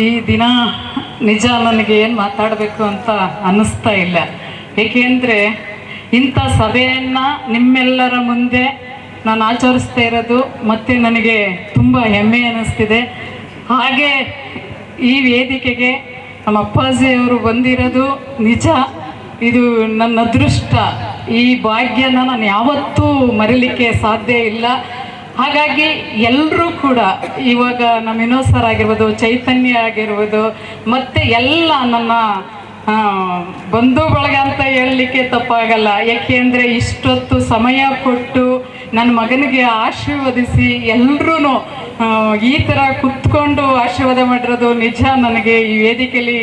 ಈ ದಿನ ನಿಜ ನನಗೆ ಏನು ಮಾತಾಡಬೇಕು ಅಂತ ಅನ್ನಿಸ್ತಾ ಇಲ್ಲ. ಏಕೆಂದರೆ ಇಂಥ ಸಭೆಯನ್ನು ನಿಮ್ಮೆಲ್ಲರ ಮುಂದೆ ನಾನು ಆಚರಿಸ್ತಾ ಇರೋದು ಮತ್ತು ನನಗೆ ತುಂಬ ಹೆಮ್ಮೆ ಅನ್ನಿಸ್ತಿದೆ. ಹಾಗೆ ಈ ವೇದಿಕೆಗೆ ನಮ್ಮ ಅಪ್ಪಾಜಿಯವರು ಬಂದಿರೋದು ನಿಜ. ಇದು ನನ್ನ ಅದೃಷ್ಟ. ಈ ಭಾಗ್ಯನ ನಾನು ಯಾವತ್ತೂ ಮರಿಲಿಕ್ಕೆ ಸಾಧ್ಯ ಇಲ್ಲ. ಹಾಗಾಗಿ ಎಲ್ಲರೂ ಕೂಡ ಇವಾಗ ನಮ್ಮ ವಿನೋದ್ ಸರ್ ಆಗಿರ್ಬೋದು ಚೈತನ್ಯ ಆಗಿರ್ಬೋದು ಮತ್ತು ಎಲ್ಲ ಆ, ಬಂಧು ಬಳಗ ಅಂತ ಹೇಳಲಿಕ್ಕೆ ತಪ್ಪಾಗಲ್ಲ. ಯಾಕೆಂದರೆ ಇಷ್ಟೊತ್ತು ಸಮಯ ಕೊಟ್ಟು ನನ್ನ ಮಗನಿಗೆ ಆಶೀರ್ವದಿಸಿ ಎಲ್ಲರೂ ಈ ಥರ ಕುತ್ಕೊಂಡು ಆಶೀರ್ವಾದ ಮಾಡಿರೋದು ನಿಜ. ನನಗೆ ಈ ವೇದಿಕೆಯಲ್ಲಿ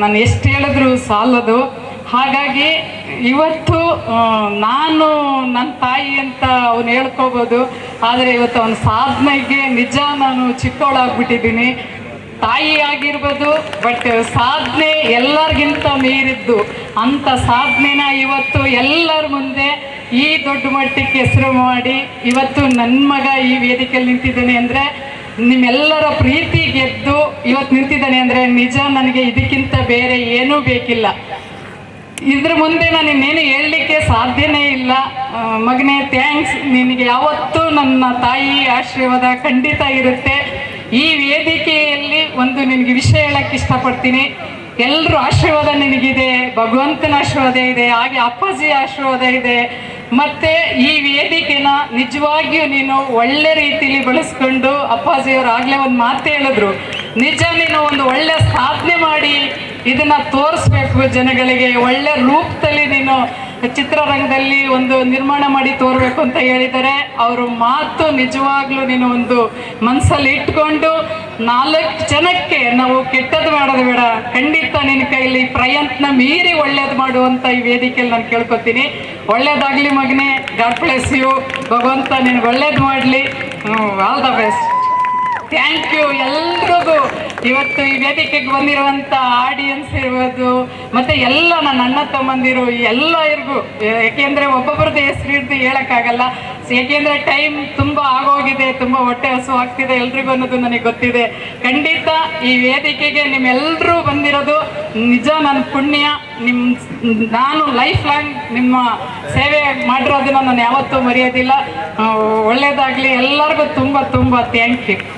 ನಾನು ಎಷ್ಟು ಹೇಳಿದ್ರು ಸಾಲದು. ಹಾಗಾಗಿ ಇವತ್ತು ನಾನು ನನ್ನ ತಾಯಿ ಅಂತ ಅವನು ಹೇಳ್ಕೋಬೋದು, ಆದರೆ ಇವತ್ತು ಅವನ ಸಾಧನೆಗೆ ನಿಜ ನಾನು ಚಿಕ್ಕವಳಾಗ್ಬಿಟ್ಟಿದ್ದೀನಿ. ತಾಯಿ ಆಗಿರ್ಬೋದು, ಬಟ್ ಸಾಧನೆ ಎಲ್ಲರಿಗಿಂತ ಮೀರಿದ್ದು ಅಂಥ ಸಾಧನೆನ ಇವತ್ತು ಎಲ್ಲರ ಮುಂದೆ ಈ ದೊಡ್ಡ ಮಟ್ಟಕ್ಕೆ ಹೆಸರು ಮಾಡಿ ಇವತ್ತು ನನ್ನ ಮಗ ಈ ವೇದಿಕೆಯಲ್ಲಿ ನಿಂತಿದ್ದಾನೆ ಅಂದರೆ ನಿಮ್ಮೆಲ್ಲರ ಪ್ರೀತಿ ಗೆದ್ದು ಇವತ್ತು ನಿಂತಿದ್ದಾನೆ ಅಂದರೆ ನಿಜ ನನಗೆ ಇದಕ್ಕಿಂತ ಬೇರೆ ಏನೂ ಬೇಕಿಲ್ಲ. ಇದ್ರ ಮುಂದೆ ನಾನು ಇನ್ನೇನು ಹೇಳಲಿಕ್ಕೆ ಸಾಧ್ಯನೇ ಇಲ್ಲ. ಮಗನೇ ಥ್ಯಾಂಕ್ಸ್ ನಿನಗೆ ಯಾವತ್ತೂ ನನ್ನ ತಾಯಿ ಆಶೀರ್ವಾದ ಖಂಡಿತ ಇರುತ್ತೆ. ಈ ವೇದಿಕೆಯಲ್ಲಿ ಒಂದು ನಿನಗೆ ವಿಷಯ ಹೇಳಕ್ಕೆ ಇಷ್ಟಪಡ್ತೀನಿ. ಎಲ್ಲರೂ ಆಶೀರ್ವಾದ ನಿನಗಿದೆ, ಭಗವಂತನ ಆಶೀರ್ವಾದ ಇದೆ, ಹಾಗೆ ಅಪ್ಪಾಜಿ ಆಶೀರ್ವಾದ ಇದೆ. ಮತ್ತೆ ಈ ವೇದಿಕೆನ ನಿಜವಾಗಿಯೂ ನೀನು ಒಳ್ಳೆ ರೀತಿಲಿ ಬಳಸ್ಕೊಂಡು ಅಪ್ಪಾಜಿಯವರು ಆಗಲೇ ಒಂದು ಮಾತು ಹೇಳಿದ್ರು. ನಿಜ ನೀನು ಒಂದು ಒಳ್ಳೆ ಸಾಧನೆ ಮಾಡಿ ಇದನ್ನ ತೋರಿಸ್ಬೇಕು ಜನಗಳಿಗೆ. ಒಳ್ಳೆ ರೂಪದಲ್ಲಿ ನೀನು ಚಿತ್ರರಂಗದಲ್ಲಿ ಒಂದು ನಿರ್ಮಾಣ ಮಾಡಿ ತೋರ್ಬೇಕು ಅಂತ ಹೇಳಿದರೆ, ಅವರು ಮಾತು ನಿಜವಾಗ್ಲೂ ನೀನು ಒಂದು ಮನಸ್ಸಲ್ಲಿ ಇಟ್ಕೊಂಡು ನಾಲ್ಕು ಜನಕ್ಕೆ ನಾವು ಕೆಟ್ಟದ್ದು ಮಾಡೋದು ಬೇಡ. ಖಂಡಿತ ನಿನ್ನ ಕೈಲಿ ಪ್ರಯತ್ನ ಮೀರಿ ಒಳ್ಳೇದು ಮಾಡುವಂತ ಈ ವೇದಿಕೆಯಲ್ಲಿ ನಾನು ಕೇಳ್ಕೊತೀನಿ. ಒಳ್ಳೇದಾಗ್ಲಿ ಮಗನೇ. ಗಾಡ್ ಪ್ಲೇಸ್ ಯು ಭಗವಂತ ನಿನಗೆ ಒಳ್ಳೇದು ಮಾಡಲಿ. All the best thank you ಎಲ್ರಿಗೂ. ಇವತ್ತು ಈ ವೇದಿಕೆಗೆ ಬಂದಿರುವಂಥ ಆಡಿಯನ್ಸ್ ಇರ್ಬೋದು ಮತ್ತು ಎಲ್ಲ ನನ್ನ ಅಣ್ಣ ತಮ್ಮಂದಿರು, ಎಲ್ಲರಿಗೂ. ಏಕೆಂದರೆ ಒಬ್ಬೊಬ್ರದ್ದು ಹೆಸರು ಹಿಡಿದು ಹೇಳೋಕ್ಕಾಗಲ್ಲ. ಏಕೆಂದರೆ ಟೈಮ್ ತುಂಬ ಆಗೋಗಿದೆ, ತುಂಬ ಹೊಟ್ಟೆ ಹಸು ಆಗ್ತಿದೆ ಎಲ್ರಿಗೂ ಅನ್ನೋದು ನನಗೆ ಗೊತ್ತಿದೆ. ಖಂಡಿತ ಈ ವೇದಿಕೆಗೆ ನಿಮ್ಮೆಲ್ಲರೂ ಬಂದಿರೋದು ನಿಜ ನನ್ನ ಪುಣ್ಯ. ನಿಮ್ಮ ನಾನು ಲೈಫ್ ಲಾಂಗ್ ನಿಮ್ಮ ಸೇವೆ ಮಾಡಿರೋದನ್ನ ನಾನು ಯಾವತ್ತೂ ಮರೆಯೋದಿಲ್ಲ. ಒಳ್ಳೆಯದಾಗಲಿ ಎಲ್ಲರಿಗೂ ತುಂಬ ತುಂಬ ಥ್ಯಾಂಕ್ ಯು